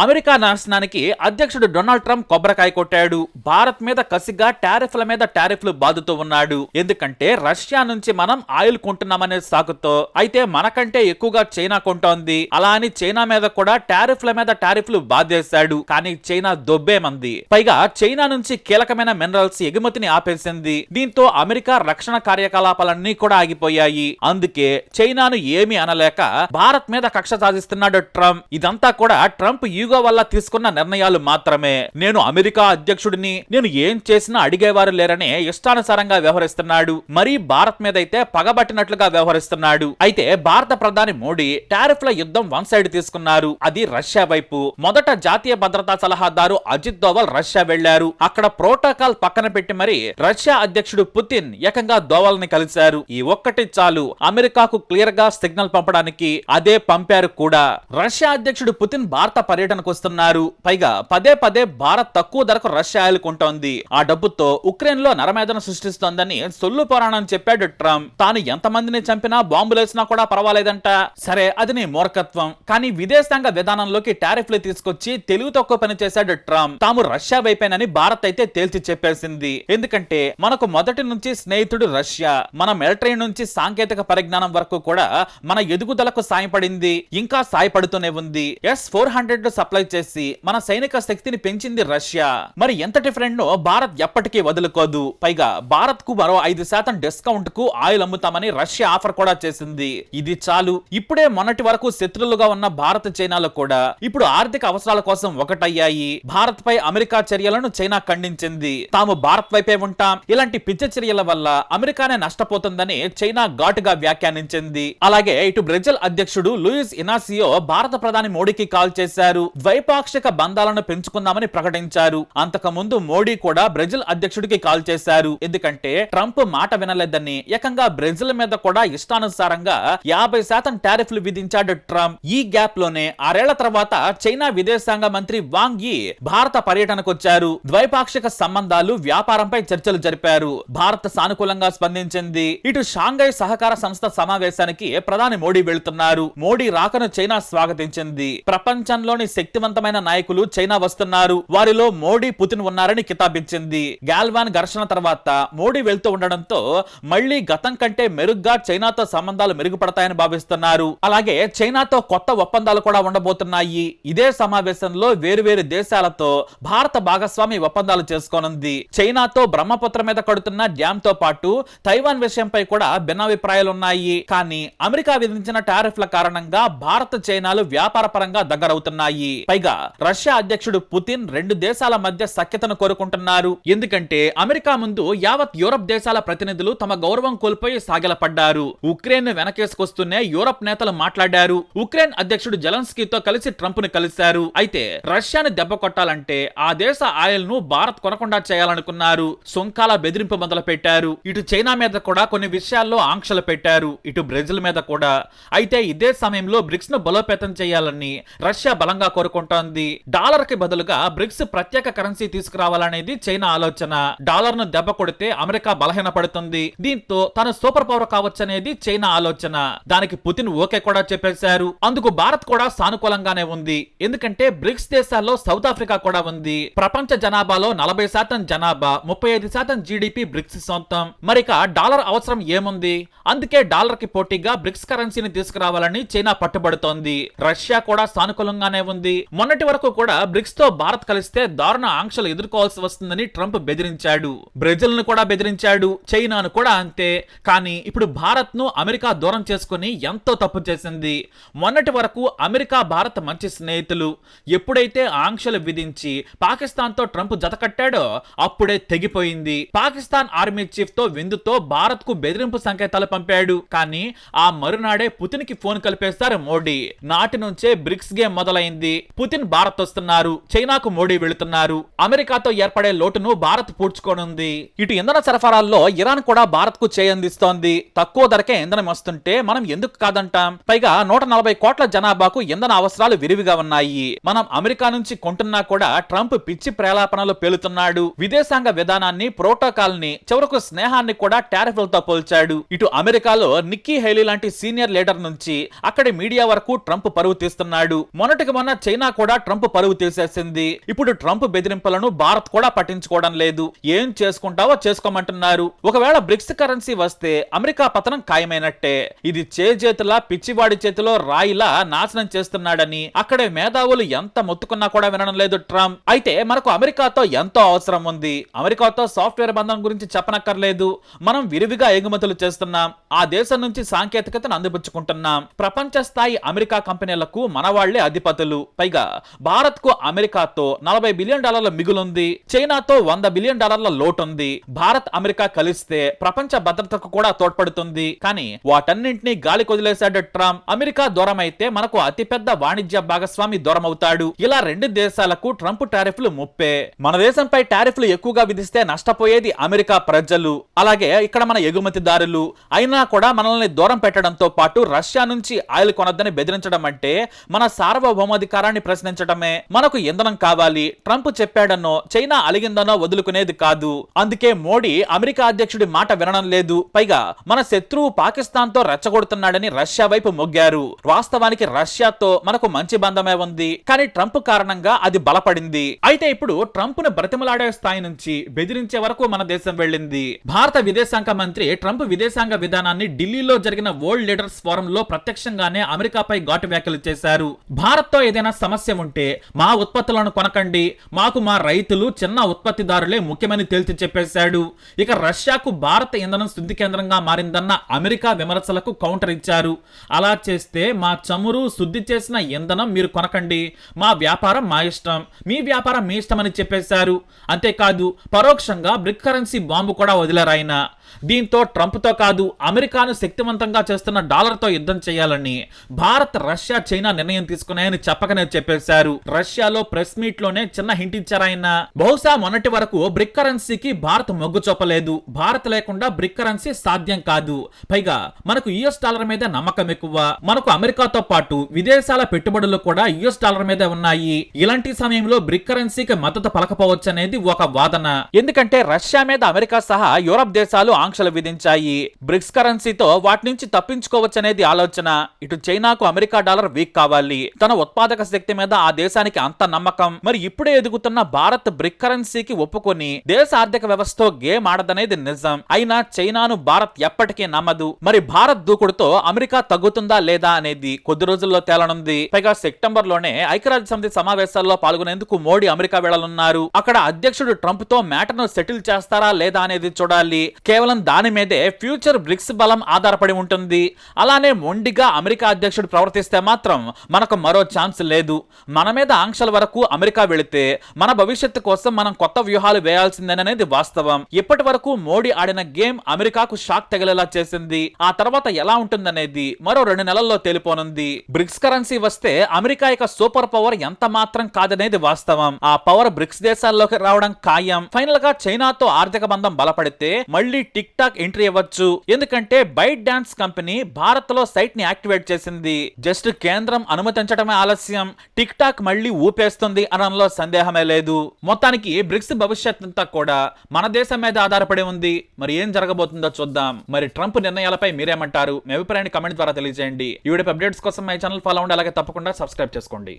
America నాశనానికి అధ్యక్షుడు Donald Trump కొబ్బరికాయ కొట్టాడు. భారత్ మీద కసిగా టారిఫ్ల మీద టారిఫ్లు బాధుతూ ఉన్నాడు. ఎందుకంటే రష్యా నుంచి మనం ఆయిల్ కొంటున్నామనే సాకుతో అయితే మనకంటే ఎక్కువగా చైనా కొంటోంది. అలా అని చైనా మీద కూడా టారిఫ్ల మీద టారిఫ్లు బాధేశాడు. కానీ చైనా దొబ్బేమంది పైగా చైనా నుంచి కీలకమైన మినరల్స్ ఎగుమతిని ఆపేసింది. దీంతో అమెరికా రక్షణ కార్యకలాపాలన్నీ కూడా ఆగిపోయాయి. అందుకే చైనాను ఏమీ అనలేక భారత్ మీద కక్ష సాధిస్తున్నాడు ట్రంప్. ఇదంతా కూడా ట్రంప్ ఈగో వల్ల తీసుకున్న నిర్ణయాలు మాత్రమే. నేను అమెరికా అధ్యక్షుడిని నేను ఏం చేసినా అడిగేవారు లేరని ఇష్టానుసారంగా వ్యవహరిస్తున్నాడు. మరీ భారత్ మీద అయితే పగబట్టినట్లుగా వ్యవహరిస్తున్నాడు. అయితే భారత ప్రధాని మోడీ టారిఫ్ల యుద్ధం వన్ సైడ్ తీసుకున్నారు. అది రష్యా వైపు. మొదట జాతీయ భద్రతా సలహాదారు అజిత్ దోవల్ రష్యా వెళ్ళారు అక్కడ ప్రోటోకాల్ పక్కన పెట్టి మరి రష్యా అధ్యక్షుడు పుతిన్ ఏకంగా దోవల్ని కలిశారు. ఈ ఒక్కటి చాలు. అమెరికాకు క్లియర్గా సిగ్నల్ పంపడానికి అదే పంపారు కూడా. రష్యా అధ్యక్షుడు పుతిన్ భారత పర్యటన పర్యటనకు వస్తున్నారు. పైగా పదే పదే భారత్ తక్కువ ధరకు రష్యా ఆయిల్ కొంటోంది ఆ డబ్బుతో ఉక్రెయిన్లో నరమేధన సృష్టిస్తోందని సొల్లు పురాణం చెప్పాడు ట్రంప్. తాను ఎంతమందిని చంపినా బాంబులేసినా కూడా పర్వాలేదంట. సరే అది నీ మూర్ఖత్వం. కానీ విదేశాంగ విధానంలోకి టారిఫ్లు తీసుకొచ్చి తెలుగు తక్కువ పని చేశాడు ట్రంప్. తాము రష్యా వైపేనని భారత్ అయితే తేల్చి చెప్పేసింది. ఎందుకంటే మనకు మొదటి నుంచి స్నేహితుడు రష్యా. మన మిలిటరీ నుంచి సాంకేతిక పరిజ్ఞానం వరకు కూడా మన ఎదుగుదలకు సాయపడింది. ఇంకా సాయపడుతూనే ఉంది. ఎస్ ఫోర్ హండ్రెడ్ సప్లై చేసి మన సైనిక శక్తిని పెంచింది రష్యా. మరి ఎంత డిఫరెంట్ నో భారత్ ఎప్పటికీ వదులుకోదు. పైగా భారత్కు మరో ఐదు శాతం డిస్కౌంట్కు ఆయిల్ అమ్ముతామని రష్యా ఆఫర్ కూడా చేసింది. ఇది చాలు. ఇప్పుడే మొన్నటి వరకు శత్రులుగా ఉన్న భారత్ చైనాలు కూడా. ఇప్పుడు ఆర్థిక అవసరాల కోసం ఒకటయ్యాయి. భారత్ పై అమెరికా చర్యలను చైనా ఖండించింది. తాము భారత్ వైపే ఉంటాం. ఇలాంటి పిచ్చ చర్యల వల్ల అమెరికానే నష్టపోతుందని చైనా ఘాటుగా వ్యాఖ్యానించింది. అలాగే ఇటు బ్రెజిల్ అధ్యక్షుడు లూయిస్ ఇనాసియో భారత ప్రధాని మోడీకి కాల్ చేశారు. ద్వైపాక్షిక బంధాలను పెంచుకుందామని ప్రకటించారు. అంతకుముందు మోడీ కూడా బ్రెజిల్ అధ్యక్షుడికి కాల్ చేశారు. ఎందుకంటే ట్రంప్ మాట వినలేదని ఏకంగా బ్రెజిల్ మీద కూడా ఇష్టానుసారంగా యాభై శాతం టారిఫ్లు విధించాడు ట్రంప్. ఈ గ్యాప్లోనే ఆరేళ్ళ తర్వాత చైనా విదేశాంగ మంత్రి వాంగ్ యీ భారత పర్యటనకు వచ్చారు ద్వైపాక్షిక సంబంధాలు వ్యాపారంపై చర్చలు జరిపారు. భారత్ సానుకూలంగా స్పందించింది. ఇటు షాంఘై సహకార సంస్థ సమావేశానికి ప్రధాని మోడీ వెళ్తున్నారు. మోడీ రాకను చైనా స్వాగతించింది. ప్రపంచంలోని శక్తివంతమైన నాయకులు చైనా వస్తున్నారు. వారిలో మోడీ పుతిన్ ఉన్నారని కితాబిచ్చింది. గాల్వాన్ ఘర్షణ తర్వాత మోడీ వెళ్తూ ఉండడంతో మళ్ళీ గతం కంటే మెరుగ్గా చైనాతో సంబంధాలు మెరుగుపడతాయని భావిస్తున్నారు. అలాగే చైనాతో కొత్త ఒప్పందాలు కూడా ఉండబోతున్నాయి. ఇదే సమావేశంలో వేరువేరు దేశాలతో భారత భాగస్వామి ఒప్పందాలు చేసుకోనుంది. చైనాతో బ్రహ్మపుత్ర మీద కడుతున్న డ్యామ్తో పాటు తైవాన్ విషయంపై కూడా భిన్నాభిప్రాయాలున్నాయి. కానీ అమెరికా విధించిన టారిఫ్ల కారణంగా భారత్ చైనాలు వ్యాపార పరంగా దగ్గరవుతున్నాయి. పైగా రష్యా అధ్యక్షుడు పుతిన్ రెండు దేశాల మధ్య సఖ్యతను కోరుకుంటున్నారు. ఎందుకంటే అమెరికా ముందు యావత్ యూరప్ దేశాల ప్రతినిధులు తమ గౌరవం కోల్పోయి సాగిలపడ్డారు. ఉక్రెయిన్ను వెనకేసుకొస్తూనే యూరప్ నేతలు మాట్లాడారు. ఉక్రెయిన్ అధ్యక్షుడు జెలెన్స్కీతో కలిసి ట్రంప్ను కలిశారు. అయితే రష్యాను దెబ్బ కొట్టాలంటే ఆ దేశ ఆయిల్ను భారత్ కొనకుండా చేయాలనుకున్నారు. సుంకాల బెదిరింపు మొదలు పెట్టారు ఇటు చైనా మీద కూడా కొన్ని విషయాల్లో ఆంక్షలు పెట్టారు. ఇటు బ్రెజిల్ మీద కూడా. అయితే ఇదే సమయంలో బ్రిక్స్ను బలోపేతం చేయాలని రష్యా బలంగా కోరుకుంటోంది. డాలర్కి బదులుగా బ్రిక్స్ ప్రత్యేక కరెన్సీ తీసుకురావాలనేది చైనా ఆలోచన. డాలర్ను దెబ్బ కొడితే అమెరికా బలహీన పడుతుంది దీంతో తన సూపర్ పవర్ కావచ్చనేది చైనా ఆలోచన. దానికి పుతిన్ ఓకే కూడా చెప్పేశారు. అందుకు భారత్ కూడా సానుకూలంగానే ఉంది. ఎందుకంటే బ్రిక్స్ దేశాల్లో సౌత్ ఆఫ్రికా కూడా ఉంది. ప్రపంచ జనాభాలో నలభై శాతం జనాభా ముప్పై ఐదు శాతం జీడిపి బ్రిక్స్ సొంతం. మరిక డాలర్ అవసరం ఏముంది? అందుకే డాలర్కి పోటీగా బ్రిక్స్ కరెన్సీని తీసుకురావాలని చైనా పట్టుబడుతోంది. రష్యా కూడా సానుకూలంగానే ఉంది. మొన్నటి వరకు కూడా బ్రిక్స్తో భారత్ కలిస్తే దారుణ ఆంక్షలు ఎదుర్కోవాల్సి వస్తుందని ట్రంప్ బెదిరించాడు. బ్రెజిల్ను కూడా బెదిరించాడు. చైనాను కూడా అంతే. కానీ ఇప్పుడు భారత్ను అమెరికా దూరం చేసుకుని ఎంతో తప్పు చేసింది. మొన్నటి వరకు అమెరికా భారత్ మంచి స్నేహితులు. ఎప్పుడైతే ఆంక్షలు విధించి పాకిస్తాన్తో ట్రంప్ జతకట్టాడో అప్పుడే తెగిపోయింది. పాకిస్తాన్ ఆర్మీ చీఫ్తో విందుతో భారత్కు బెదిరింపు సంకేతాలు పంపాడు. కానీ ఆ మరునాడే పుతిన్కి ఫోన్ కలిపేశారు మోడీ. నాటి నుంచే బ్రిక్స్ గేమ్ మొదలైంది. పుతిన్ భారత్ వస్తున్నారు చైనాకు మోడీ వెళుతున్నారు అమెరికాతో ఏర్పడే లోటును భారత్ పూడ్చుకోనుంది. ఇటు ఇంధన సరఫరాల్లో ఇరాన్ కూడా భారత్కు చేయందిస్తోంది. తక్కువ ధరకే ఇంధనం వస్తుంటే మనం ఎందుకు కాదంటాం? పైగా నూట నలభై కోట్ల జనాభాకు ఇంధన అవసరాలు విరివిగా ఉన్నాయి. మనం అమెరికా నుంచి కొంటున్నా కూడా ట్రంప్ పిచ్చి ప్రేలాపనలు పేలుతున్నాడు. విదేశాంగ విధానాన్ని ప్రోటోకాల్ని చివరకు స్నేహాన్ని కూడా టారిఫ్లతో పోల్చాడు. ఇటు అమెరికాలో నిక్కీ హైలీ లాంటి సీనియర్ లీడర్ నుంచి అక్కడి మీడియా వరకు ట్రంప్ పరువు తీస్తున్నాడు. మొన్నటికి మొన్న చైనా కూడా ట్రంప్ పరువు తీసేసింది. ఇప్పుడు ట్రంప్ బెదిరింపులను భారత్ కూడా పట్టించుకోవడం లేదు. ఏం చేసుకుంటావో చేసుకోమంటున్నారు. ఒకవేళ బ్రిక్స్ కరెన్సీ వస్తే అమెరికా పతనం ఖాయమైనట్టే. ఇది చేతిలా పిచ్చివాడి చేతిలో రాయిలా నాశనం చేస్తున్నాడని. అక్కడే మేధావులు ఎంత మొత్తుకున్నా కూడా వినడం లేదు ట్రంప్. అయితే మనకు అమెరికాతో ఎంతో అవసరం ఉంది. అమెరికాతో సాఫ్ట్వేర్ బంధం గురించి చెప్పనక్కర్లేదు. మనం విరివిగా ఎగుమతులు చేస్తున్నాం. ఆ దేశం నుంచి సాంకేతికతను అందిపుచ్చుకుంటున్నాం. ప్రపంచ స్థాయి అమెరికా కంపెనీలకు మన వాళ్ళే అధిపతులు. పైగా భారత్కు అమెరికాతో నలభై బిలియన్ డాలర్ల మిగులుంది చైనాతో వంద బిలియన్ డాలర్ల లోటుంది. భారత్ అమెరికా కలిస్తే ప్రపంచ భద్రతకు కూడా తోడ్పడుతుంది. కానీ వాటన్నింటినీ గాలి కొదిలేశాడు ట్రంప్. అమెరికా దూరం అయితే మనకు అతిపెద్ద వాణిజ్య భాగస్వామి దూరం అవుతాడు ఇలా రెండు దేశాలకు ట్రంప్ టారిఫ్లు ముప్పే. మన దేశంపై టారిఫ్లు ఎక్కువగా విధిస్తే నష్టపోయేది అమెరికా ప్రజలు. అలాగే ఇక్కడ మన ఎగుమతిదారులు. అయినా కూడా మనల్ని దూరం పెట్టడంతో పాటు రష్యా నుంచి ఆయిల్ కొనొద్దని బెదిరించడం అంటే మన సార్వభౌమాధికార అధికారాన్ని ప్రశ్నించడమే మనకు ఇంధనం కావాలి. ట్రంప్ చెప్పాడనో చైనా అలిగిందనో వదులుకునేది కాదు. అందుకే మోడీ అమెరికా అధ్యక్షుడి మాట వినడం లేదు. పైగా మన శత్రువు పాకిస్తాన్తో రెచ్చగొడుతున్నాడని రష్యా వైపు మొగ్గారు. వాస్తవానికి రష్యాతో మనకు మంచి బంధమే ఉంది. కానీ ట్రంప్ కారణంగా అది బలపడింది. అయితే ఇప్పుడు ట్రంప్ను బ్రతిమలాడే స్థాయి నుంచి బెదిరించే వరకు మన దేశం వెళ్ళింది. భారత విదేశాంగ మంత్రి ట్రంప్ విదేశాంగ విధానాన్ని ఢిల్లీలో జరిగిన వరల్డ్ లీడర్స్ ఫోరం లో ప్రత్యక్షంగానే అమెరికాపై ఘాటు వ్యాఖ్యలు చేశారు. భారత్తో ఏదైనా సమస్య ఉంటే మా ఉత్పత్తులను కొనకండి. మాకు మా రైతులు చిన్న ఉత్పత్తిదారులే ముఖ్యమని తేల్చి చెప్పేశాడు. ఇక రష్యాకు భారత ఇంధనం శుద్ధి కేంద్రంగా మారిందన్న అమెరికా విమర్శలకు కౌంటర్ ఇచ్చారు. అలా చేస్తే మా చమురు శుద్ధి చేసిన ఇంధనం మీరు కొనకండి. మా వ్యాపారం మా ఇష్టం. మీ వ్యాపారం మీ ఇష్టం అని చెప్పేశారు. అంతేకాదు పరోక్షంగా బ్రిక్ కరెన్సీ బాంబు కూడా వదిలారాయన దీంతో ట్రంప్తో కాదు అమెరికాను శక్తివంతంగా చేస్తున్న డాలర్తో యుద్ధం చేయాలని భారత్ రష్యా చైనా నిర్ణయం తీసుకున్నాయని చెప్పకనే చెప్పేశారు. రష్యాలో ప్రెస్ మీట్లోనే చిన్న హింట్ ఇచ్చారు ఆయన. బహుశా మొన్నటి వరకు బ్రిక్ కరెన్సీకి భారత్ మొగ్గు చూపలేదు. భారత్ లేకుండా బ్రిక్ కరెన్సీ సాధ్యం కాదు. పైగా మనకు యుఎస్ డాలర్ మీద నమ్మకం ఎక్కువ. మనకు అమెరికాతో పాటు విదేశాల పెట్టుబడులు కూడా యుఎస్ డాలర్ మీద ఉన్నాయి. ఇలాంటి సమయంలో బ్రిక్ కరెన్సీకి మద్దతు పలకపోవచ్చు అనేది ఒక వాదన. ఎందుకంటే రష్యా మీద అమెరికా సహా యూరప్ దేశాలు ఆంక్షలు విధించాయి. బ్రిక్స్ కరెన్సీతో వాటి నుంచి తప్పించుకోవచ్చు అనేది ఆలోచన. ఇటు చైనాకు అమెరికా డాలర్ వీక్ కావాలి. తన ఉత్పాదక శక్తి మీద ఆ దేశానికి అంత నమ్మకం. మరి ఇప్పుడే ఎదుగుతున్న భారత్ బ్రిక్ కరెన్సీకి ఒప్పుకొని దేశ ఆర్థిక వ్యవస్థతో గేమ్ ఆడదనేది నిజం. అయినా చైనాను భారత్ ఎప్పటికీ నమ్మదు. మరి భారత్ దూకుడుతో అమెరికా తగ్గుతుందా లేదా అనేది కొద్ది రోజుల్లో తేలనుంది. పైగా సెప్టెంబర్లోనే ఐక్యరాజ్య సమితి సమావేశాల్లో పాల్గొనేందుకు మోడీ అమెరికా వెళ్ళనున్నారు. అక్కడ అధ్యక్షుడు ట్రంప్తో మ్యాటర్ను సెటిల్ చేస్తారా లేదా అనేది చూడాలి. కేవలం దాని మీదే ఫ్యూచర్ బ్రిక్స్ బలం ఆధారపడి ఉంటుంది. అలానే మొండిగా అమెరికా అధ్యక్షుడు ప్రవర్తిస్తే మాత్రం మనకు మరో ఛాన్స్ లేదు. మన మీద ఆంక్షల వరకు అమెరికా వెళితే మన భవిష్యత్తు కోసం మనం కొత్త వ్యూహాలు వేయాల్సిందనేది వాస్తవం. ఇప్పటి వరకు మోడీ ఆడిన గేమ్ అమెరికాకు షాక్ తగిలేలా చేసింది. ఆ తర్వాత ఎలా ఉంటుందనేది మరో రెండు నెలల్లో తేలిపోనుంది. బ్రిక్స్ కరెన్సీ వస్తే అమెరికా యొక్క సూపర్ పవర్ ఎంత మాత్రం కాదనేది వాస్తవం. ఆ పవర్ బ్రిక్స్ దేశాల్లోకి రావడం ఖాయం. ఫైనల్గా చైనాతో ఆర్థిక బంధం బలపడితే మళ్ళీ టిక్ టాక్ ఎంట్రీ ఇవ్వచ్చు ఎందుకంటే బైట్ డాన్స్ కంపెనీ భారత్లో సైట్ని యాక్టివేట్ చేసింది. జస్ట్ కేంద్రం అనుమతించడమే ఆలస్యం. టిక్ టాక్ మళ్ళీ ఊపేస్తుంది అనడంలో సందేహమే లేదు. మొత్తానికి బ్రిక్స్ భవిష్యత్ అంతా కూడా మన దేశం మీద ఆధారపడి ఉంది. మరి ఏం జరగబోతుందో చూద్దాం. మరి ట్రంప్ నిర్ణయాలపై మీరేమంటారు? మీ అభిప్రాయాన్ని కమెంట్ ద్వారా తెలియజేయండి. ఈ వీడియో అప్డేట్స్ కోసం మై ఛానల్ ఫాలో అవ్వండి. అలాగే తప్పకుండా సబ్స్క్రైబ్ చేసుకోండి.